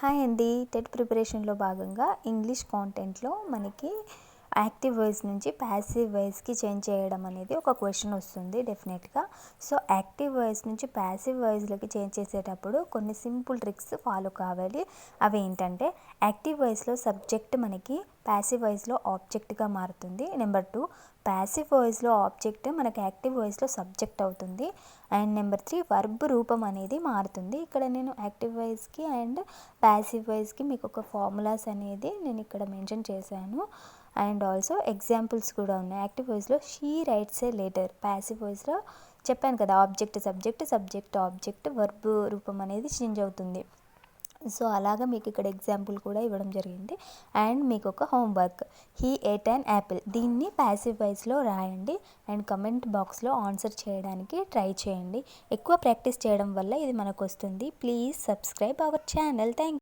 Hi అండి TET ప్రిపరేషన్లో భాగంగా ఇంగ్లీష్ కాంటెంట్లో మనకి యాక్టివ్ వాయిస్ నుంచి ప్యాసివ్ వాయిస్కి చేంజ్ చేయడం అనేది ఒక క్వశ్చన్ వస్తుంది డెఫినెట్గా. సో యాక్టివ్ వాయిస్ నుంచి ప్యాసివ్ వాయిస్లోకి చేంజ్ చేసేటప్పుడు కొన్ని సింపుల్ ట్రిక్స్ ఫాలో కావాలి. అవి ఏంటంటే యాక్టివ్ వాయిస్లో సబ్జెక్ట్ మనకి ప్యాసివ్ వాయిస్లో ఆబ్జెక్ట్గా మారుతుంది. నెంబర్ టూ ప్యాసివ్ వాయిస్లో ఆబ్జెక్ట్ మనకి యాక్టివ్ వాయిస్లో సబ్జెక్ట్ అవుతుంది. అండ్ నెంబర్ త్రీ వర్బ్ రూపం అనేది మారుతుంది. ఇక్కడ నేను యాక్టివ్ వాయిస్కి అండ్ ప్యాసివ్ వాయిస్కి మీకు ఒక ఫార్ములాస్ అనేది నేను ఇక్కడ మెన్షన్ చేశాను. అండ్ ఆల్సో ఎగ్జాంపుల్స్ కూడా ఉన్నాయి. యాక్టివ్ వాయిస్లో she writes a letter. Passive వాయిస్లో చెప్పాను కదా object subject subject object verb రూపం అనేది చేంజ్ అవుతుంది. సో అలాగా మీకు ఇక్కడ ఎగ్జాంపుల్ కూడా ఇవ్వడం జరిగింది. అండ్ మీకు ఒక homework. He ate and apple. దీన్ని ప్యాసివ్ వైస్లో రాయండి అండ్ కమెంట్ బాక్స్లో ఆన్సర్ చేయడానికి ట్రై చేయండి. ఎక్కువ ప్రాక్టీస్ చేయడం వల్ల ఇది మనకు వస్తుంది. Please subscribe our channel. Thank